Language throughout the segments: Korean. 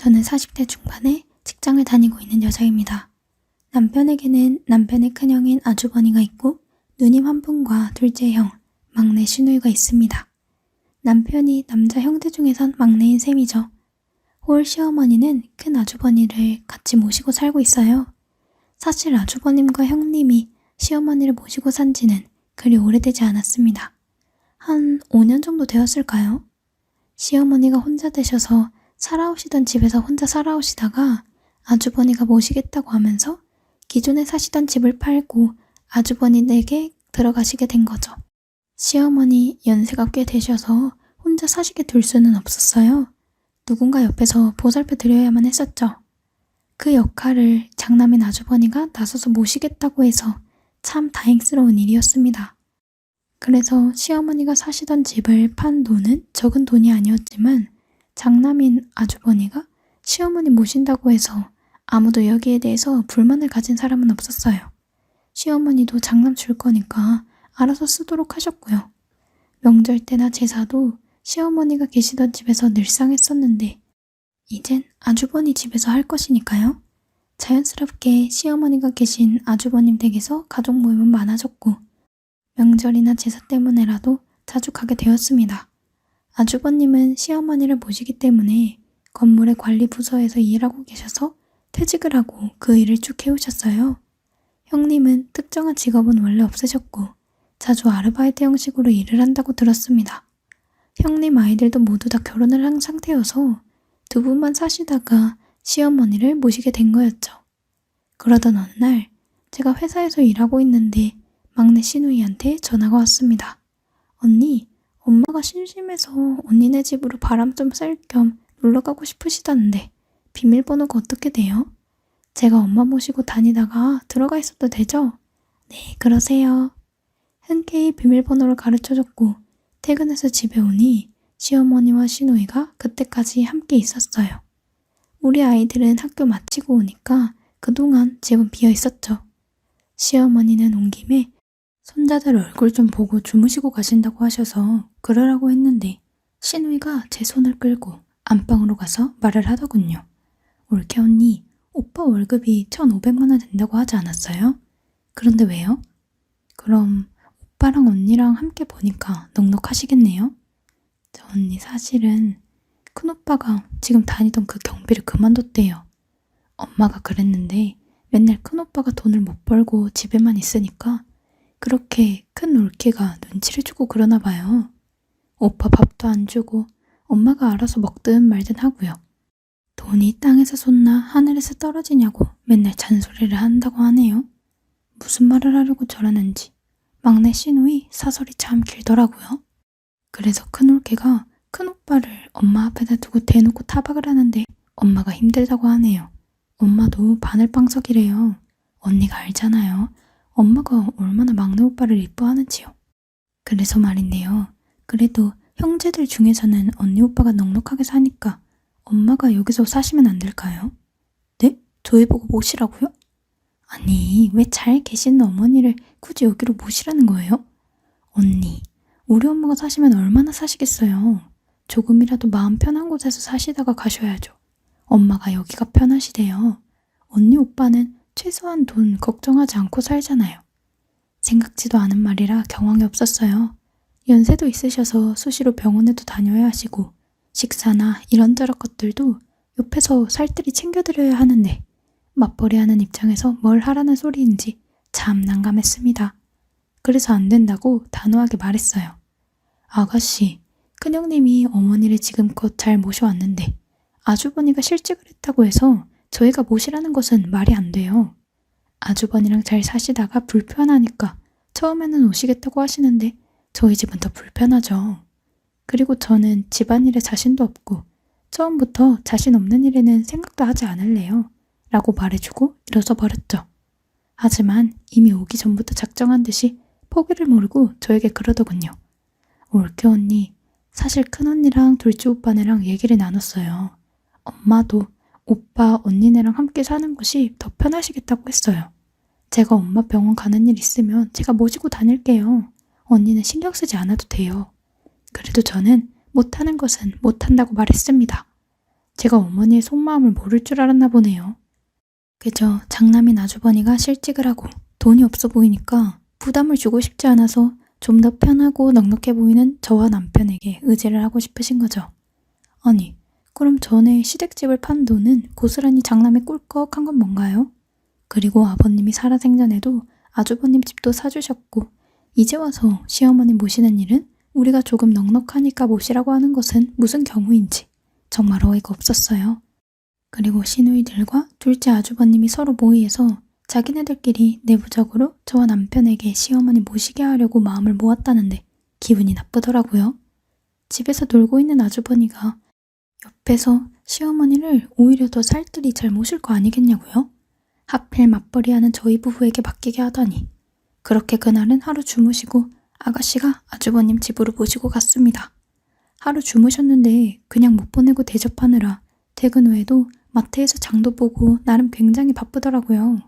저는 40대 중반에 직장을 다니고 있는 여자입니다. 남편에게는 남편의 큰형인 아주버니가 있고 누님 한 분과 둘째 형, 막내 신우이가 있습니다. 남편이 남자 형제 중에선 막내인 셈이죠. 홀 시어머니는 큰 아주버니를 같이 모시고 살고 있어요. 사실 아주버님과 형님이 시어머니를 모시고 산 지는 그리 오래되지 않았습니다. 한 5년 정도 되었을까요? 시어머니가 혼자 되셔서 살아오시던 집에서 혼자 살아오시다가 아주버니가 모시겠다고 하면서 기존에 사시던 집을 팔고 아주버니에게 들어가시게 된 거죠. 시어머니 연세가 꽤 되셔서 혼자 사시게 둘 수는 없었어요. 누군가 옆에서 보살펴 드려야만 했었죠. 그 역할을 장남인 아주버니가 나서서 모시겠다고 해서 참 다행스러운 일이었습니다. 그래서 시어머니가 사시던 집을 판 돈은 적은 돈이 아니었지만 장남인 아주버니가 시어머니 모신다고 해서 아무도 여기에 대해서 불만을 가진 사람은 없었어요. 시어머니도 장남 줄 거니까 알아서 쓰도록 하셨고요. 명절 때나 제사도 시어머니가 계시던 집에서 늘상 했었는데 이젠 아주버니 집에서 할 것이니까요. 자연스럽게 시어머니가 계신 아주버님 댁에서 가족 모임은 많아졌고 명절이나 제사 때문에라도 자주 가게 되었습니다. 아주버님은 시어머니를 모시기 때문에 건물의 관리 부서에서 일하고 계셔서 퇴직을 하고 그 일을 쭉 해오셨어요. 형님은 특정한 직업은 원래 없으셨고 자주 아르바이트 형식으로 일을 한다고 들었습니다. 형님 아이들도 모두 다 결혼을 한 상태여서 두 분만 사시다가 시어머니를 모시게 된 거였죠. 그러던 어느 날 제가 회사에서 일하고 있는데 막내 신우이한테 전화가 왔습니다. 언니, 엄마가 심심해서 언니네 집으로 바람 좀 쐴 겸 놀러 가고 싶으시다는데 비밀번호가 어떻게 돼요? 제가 엄마 모시고 다니다가 들어가 있어도 되죠? 네, 그러세요. 흔쾌히 비밀번호를 가르쳐줬고 퇴근해서 집에 오니 시어머니와 시누이가 그때까지 함께 있었어요. 우리 아이들은 학교 마치고 오니까 그동안 집은 비어 있었죠. 시어머니는 온 김에 손자들 얼굴 좀 보고 주무시고 가신다고 하셔서 그러라고 했는데 시누이가 제 손을 끌고 안방으로 가서 말을 하더군요. 올케 언니, 오빠 월급이 1,500만 원 된다고 하지 않았어요? 그런데 왜요? 그럼 오빠랑 언니랑 함께 보니까 넉넉하시겠네요? 저 언니 사실은 큰오빠가 지금 다니던 그 경비를 그만뒀대요. 엄마가 그랬는데 맨날 큰오빠가 돈을 못 벌고 집에만 있으니까 그렇게 큰 올케가 눈치를 주고 그러나 봐요. 오빠 밥도 안 주고 엄마가 알아서 먹든 말든 하고요. 돈이 땅에서 솟나 하늘에서 떨어지냐고 맨날 잔소리를 한다고 하네요. 무슨 말을 하려고 저러는지 막내 시누이 사설이 참 길더라고요. 그래서 큰올케가 큰오빠를 엄마 앞에다 두고 대놓고 타박을 하는데 엄마가 힘들다고 하네요. 엄마도 바늘빵석이래요. 언니가 알잖아요. 엄마가 얼마나 막내 오빠를 이뻐하는지요. 그래서 말인데요. 그래도 형제들 중에서는 언니 오빠가 넉넉하게 사니까 엄마가 여기서 사시면 안 될까요? 네? 저희 보고 모시라고요? 아니, 왜 잘 계시는 어머니를 굳이 여기로 모시라는 거예요? 언니, 우리 엄마가 사시면 얼마나 사시겠어요? 조금이라도 마음 편한 곳에서 사시다가 가셔야죠. 엄마가 여기가 편하시대요. 언니 오빠는 최소한 돈 걱정하지 않고 살잖아요. 생각지도 않은 말이라 경황이 없었어요. 연세도 있으셔서 수시로 병원에도 다녀야 하시고 식사나 이런저런 것들도 옆에서 살뜰히 챙겨드려야 하는데 맞벌이 하는 입장에서 뭘 하라는 소리인지 참 난감했습니다. 그래서 안 된다고 단호하게 말했어요. 아가씨, 큰형님이 어머니를 지금껏 잘 모셔왔는데 아주버니가 실직을 했다고 해서 저희가 모시라는 것은 말이 안 돼요. 아주버니랑 잘 사시다가 불편하니까 처음에는 오시겠다고 하시는데 저희 집은 더 불편하죠. 그리고 저는 집안일에 자신도 없고 처음부터 자신 없는 일에는 생각도 하지 않을래요. 라고 말해주고 일어서 버렸죠. 하지만 이미 오기 전부터 작정한 듯이 포기를 모르고 저에게 그러더군요. 올케 언니, 사실 큰 언니랑 둘째 오빠네랑 얘기를 나눴어요. 엄마도 오빠, 언니네랑 함께 사는 것이 더 편하시겠다고 했어요. 제가 엄마 병원 가는 일 있으면 제가 모시고 다닐게요. 언니는 신경 쓰지 않아도 돼요. 그래도 저는 못하는 것은 못한다고 말했습니다. 제가 어머니의 속마음을 모를 줄 알았나 보네요. 그저 장남인 아주버니가 실직을 하고 돈이 없어 보이니까 부담을 주고 싶지 않아서 좀 더 편하고 넉넉해 보이는 저와 남편에게 의지를 하고 싶으신 거죠. 아니, 그럼 전에 시댁집을 판 돈은 고스란히 장남에 꿀꺽한 건 뭔가요? 그리고 아버님이 살아생전에도 아주버님 집도 사주셨고 이제 와서 시어머니 모시는 일은 우리가 조금 넉넉하니까 모시라고 하는 것은 무슨 경우인지 정말 어이가 없었어요. 그리고 시누이들과 둘째 아주버님이 서로 모의해서 자기네들끼리 내부적으로 저와 남편에게 시어머니 모시게 하려고 마음을 모았다는데 기분이 나쁘더라고요. 집에서 놀고 있는 아주버니가 옆에서 시어머니를 오히려 더 살뜰히 잘 모실 거 아니겠냐고요? 하필 맞벌이하는 저희 부부에게 맡기게 하다니. 그렇게 그날은 하루 주무시고 아가씨가 아주버님 집으로 모시고 갔습니다. 하루 주무셨는데 그냥 못 보내고 대접하느라 퇴근 후에도 마트에서 장도 보고 나름 굉장히 바쁘더라고요.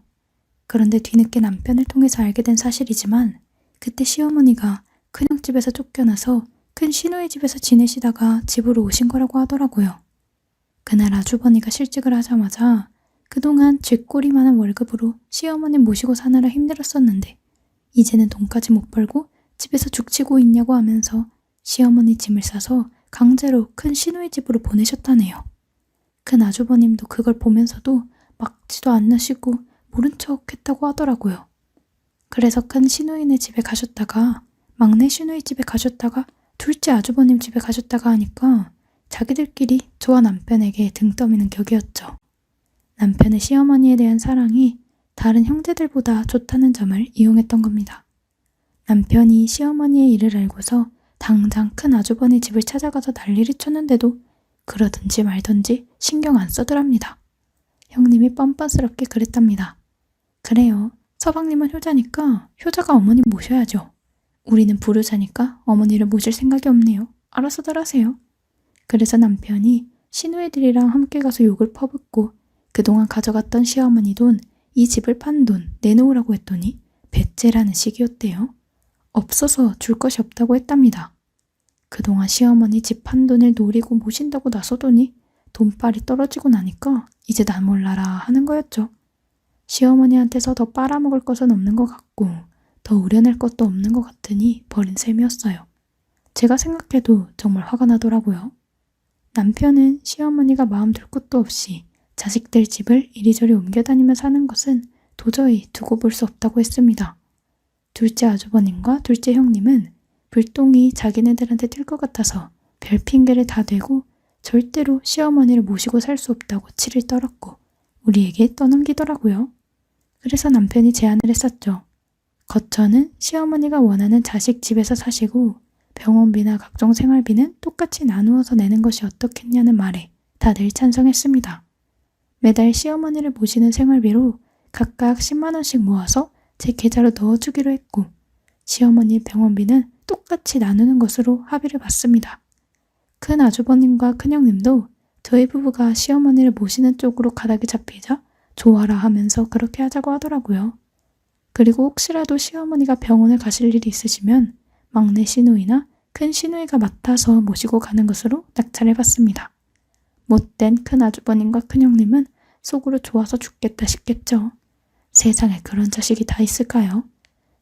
그런데 뒤늦게 남편을 통해서 알게 된 사실이지만 그때 시어머니가 큰형집에서 쫓겨나서 큰 시누이 집에서 지내시다가 집으로 오신 거라고 하더라고요. 그날 아주버니가 실직을 하자마자 그동안 쥐꼬리만한 월급으로 시어머님 모시고 사느라 힘들었었는데 이제는 돈까지 못 벌고 집에서 죽치고 있냐고 하면서 시어머니 짐을 싸서 강제로 큰 시누이 집으로 보내셨다네요. 큰 아주버님도 그걸 보면서도 막지도 않으시고 모른 척 했다고 하더라고요. 그래서 큰 시누이네 집에 가셨다가 막내 시누이 집에 가셨다가 둘째 아주버님 집에 가셨다가 하니까 자기들끼리 저와 남편에게 등 떠미는 격이었죠. 남편의 시어머니에 대한 사랑이 다른 형제들보다 좋다는 점을 이용했던 겁니다. 남편이 시어머니의 일을 알고서 당장 큰 아주버니 집을 찾아가서 난리를 쳤는데도 그러든지 말든지 신경 안 써더랍니다. 형님이 뻔뻔스럽게 그랬답니다. 그래요. 서방님은 효자니까 효자가 어머니 모셔야죠. 우리는 불효자니까 어머니를 모실 생각이 없네요. 알아서들 하세요. 그래서 남편이 시누이들이랑 함께 가서 욕을 퍼붓고 그동안 가져갔던 시어머니 돈, 이 집을 판 돈 내놓으라고 했더니 배째라는 식이었대요. 없어서 줄 것이 없다고 했답니다. 그동안 시어머니 집 판 돈을 노리고 모신다고 나서더니 돈빨이 떨어지고 나니까 이제 난 몰라라 하는 거였죠. 시어머니한테서 더 빨아먹을 것은 없는 것 같고 더 우려낼 것도 없는 것 같으니 버린 셈이었어요. 제가 생각해도 정말 화가 나더라고요. 남편은 시어머니가 마음 둘 곳도 없이 자식들 집을 이리저리 옮겨다니며 사는 것은 도저히 두고 볼 수 없다고 했습니다. 둘째 아주버님과 둘째 형님은 불똥이 자기네들한테 튈 것 같아서 별 핑계를 다 대고 절대로 시어머니를 모시고 살 수 없다고 치를 떨었고 우리에게 떠넘기더라고요. 그래서 남편이 제안을 했었죠. 거처는 시어머니가 원하는 자식 집에서 사시고 병원비나 각종 생활비는 똑같이 나누어서 내는 것이 어떻겠냐는 말에 다들 찬성했습니다. 매달 시어머니를 모시는 생활비로 각각 10만원씩 모아서 제 계좌로 넣어주기로 했고 시어머니 병원비는 똑같이 나누는 것으로 합의를 봤습니다. 큰 아주버님과 큰형님도 저희 부부가 시어머니를 모시는 쪽으로 가닥이 잡히자 좋아라 하면서 그렇게 하자고 하더라고요. 그리고 혹시라도 시어머니가 병원을 가실 일이 있으시면 막내 시누이나 큰 시누이가 맡아서 모시고 가는 것으로 낙찰해 봤습니다. 못된 큰 아주버님과 큰 형님은 속으로 좋아서 죽겠다 싶겠죠. 세상에 그런 자식이 다 있을까요?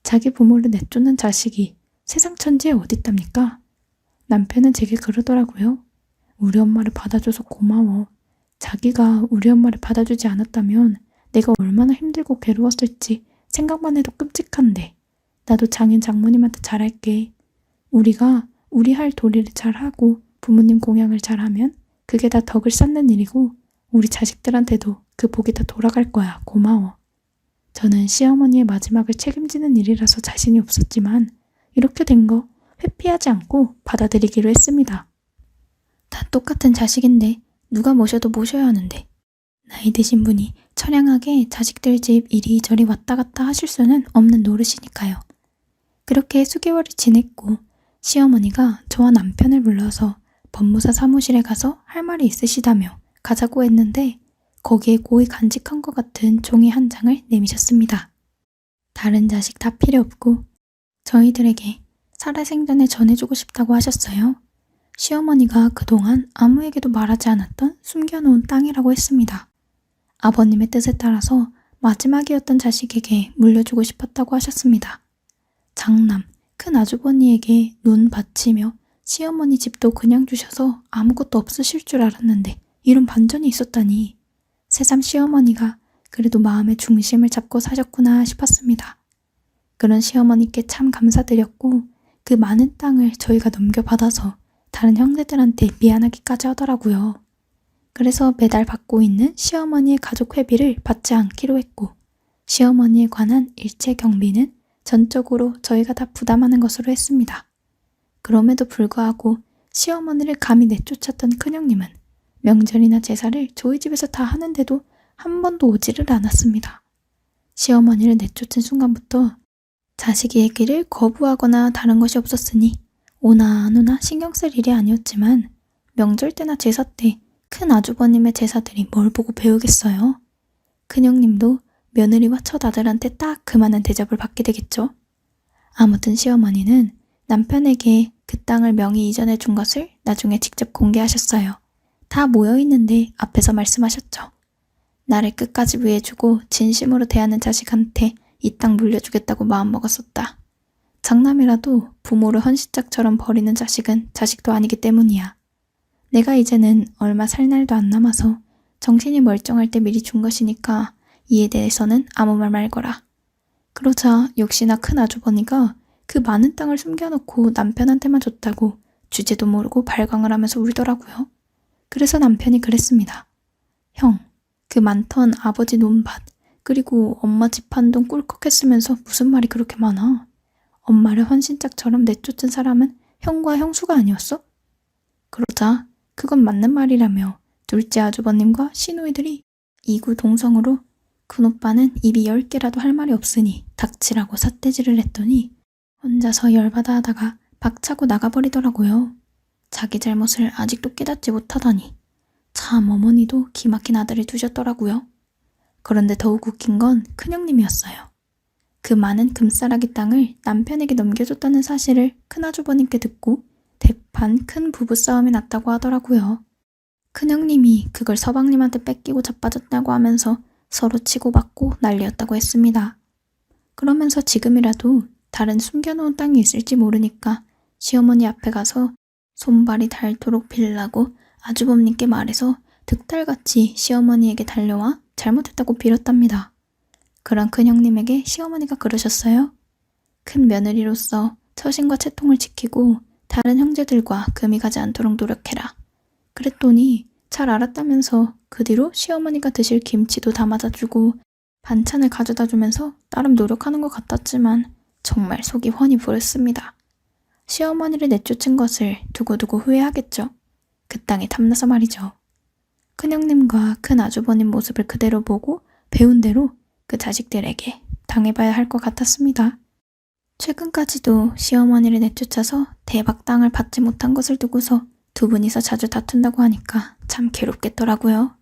자기 부모를 내쫓는 자식이 세상 천지에 어딨답니까? 남편은 제게 그러더라고요. 우리 엄마를 받아줘서 고마워. 자기가 우리 엄마를 받아주지 않았다면 내가 얼마나 힘들고 괴로웠을지 생각만 해도 끔찍한데. 나도 장인 장모님한테 잘할게. 우리가 우리 할 도리를 잘하고 부모님 공양을 잘하면 그게 다 덕을 쌓는 일이고 우리 자식들한테도 그 복이 다 돌아갈 거야. 고마워. 저는 시어머니의 마지막을 책임지는 일이라서 자신이 없었지만 이렇게 된 거 회피하지 않고 받아들이기로 했습니다. 다 똑같은 자식인데 누가 모셔도 모셔야 하는데 나이 드신 분이 처량하게 자식들 집 이리저리 왔다 갔다 하실 수는 없는 노릇이니까요. 그렇게 수개월이 지냈고 시어머니가 저와 남편을 불러서 법무사 사무실에 가서 할 말이 있으시다며 가자고 했는데 거기에 고이 간직한 것 같은 종이 한 장을 내미셨습니다. 다른 자식 다 필요 없고 저희들에게 살아생전에 전해주고 싶다고 하셨어요. 시어머니가 그동안 아무에게도 말하지 않았던 숨겨놓은 땅이라고 했습니다. 아버님의 뜻에 따라서 마지막이었던 자식에게 물려주고 싶었다고 하셨습니다. 장남, 큰 아주버니에게 눈 바치며 시어머니 집도 그냥 주셔서 아무것도 없으실 줄 알았는데 이런 반전이 있었다니 새삼 시어머니가 그래도 마음의 중심을 잡고 사셨구나 싶었습니다. 그런 시어머니께 참 감사드렸고 그 많은 땅을 저희가 넘겨받아서 다른 형제들한테 미안하기까지 하더라고요. 그래서 매달 받고 있는 시어머니의 가족 회비를 받지 않기로 했고 시어머니에 관한 일체 경비는 전적으로 저희가 다 부담하는 것으로 했습니다. 그럼에도 불구하고 시어머니를 감히 내쫓았던 큰형님은 명절이나 제사를 저희 집에서 다 하는데도 한 번도 오지를 않았습니다. 시어머니를 내쫓은 순간부터 자식이 얘기를 거부하거나 다른 것이 없었으니 오나 안 오나 신경 쓸 일이 아니었지만 명절 때나 제사 때 큰 아주버님의 제사들이 뭘 보고 배우겠어요. 큰형님도 며느리와 첫 아들한테 딱 그만한 대접을 받게 되겠죠. 아무튼 시어머니는 남편에게 그 땅을 명의 이전해 준 것을 나중에 직접 공개하셨어요. 다 모여 있는데 앞에서 말씀하셨죠. 나를 끝까지 위해주고 진심으로 대하는 자식한테 이 땅 물려주겠다고 마음먹었었다. 장남이라도 부모를 헌신짝처럼 버리는 자식은 자식도 아니기 때문이야. 내가 이제는 얼마 살 날도 안 남아서 정신이 멀쩡할 때 미리 준 것이니까 이에 대해서는 아무 말 말거라. 그러자 역시나 큰 아주버니가 그 많은 땅을 숨겨놓고 남편한테만 줬다고 주제도 모르고 발광을 하면서 울더라고요. 그래서 남편이 그랬습니다. 형, 그 많던 아버지 논밭, 그리고 엄마 집 한 동 꿀꺽했으면서 무슨 말이 그렇게 많아? 엄마를 헌신짝처럼 내쫓은 사람은 형과 형수가 아니었어? 그러자 그건 맞는 말이라며 둘째 아주버님과 시누이들이 이구 동성으로 큰 오빠는 입이 열 개라도 할 말이 없으니 닥치라고 삿대질을 했더니 혼자서 열받아 하다가 박차고 나가버리더라고요. 자기 잘못을 아직도 깨닫지 못하다니. 참 어머니도 기막힌 아들을 두셨더라고요. 그런데 더욱 웃긴 건 큰형님이었어요. 그 많은 금싸라기 땅을 남편에게 넘겨줬다는 사실을 큰아주버님께 듣고 대판 큰 부부싸움이 났다고 하더라고요. 큰형님이 그걸 서방님한테 뺏기고 자빠졌다고 하면서 서로 치고받고 난리였다고 했습니다. 그러면서 지금이라도 다른 숨겨놓은 땅이 있을지 모르니까 시어머니 앞에 가서 손발이 닳도록 빌라고 아주버님께 말해서 득달같이 시어머니에게 달려와 잘못했다고 빌었답니다. 그런 큰형님에게 시어머니가 그러셨어요. 큰 며느리로서 처신과 채통을 지키고 다른 형제들과 금이 가지 않도록 노력해라. 그랬더니 잘 알았다면서 그 뒤로 시어머니가 드실 김치도 담아다 주고 반찬을 가져다 주면서 나름 노력하는 것 같았지만 정말 속이 훤히 부렸습니다. 시어머니를 내쫓은 것을 두고두고 후회하겠죠. 그 땅에 탐나서 말이죠. 큰형님과 큰 아주버님 모습을 그대로 보고 배운 대로 그 자식들에게 당해봐야 할 것 같았습니다. 최근까지도 시어머니를 내쫓아서 대박 땅을 받지 못한 것을 두고서 두 분이서 자주 다툰다고 하니까 참 괴롭겠더라고요.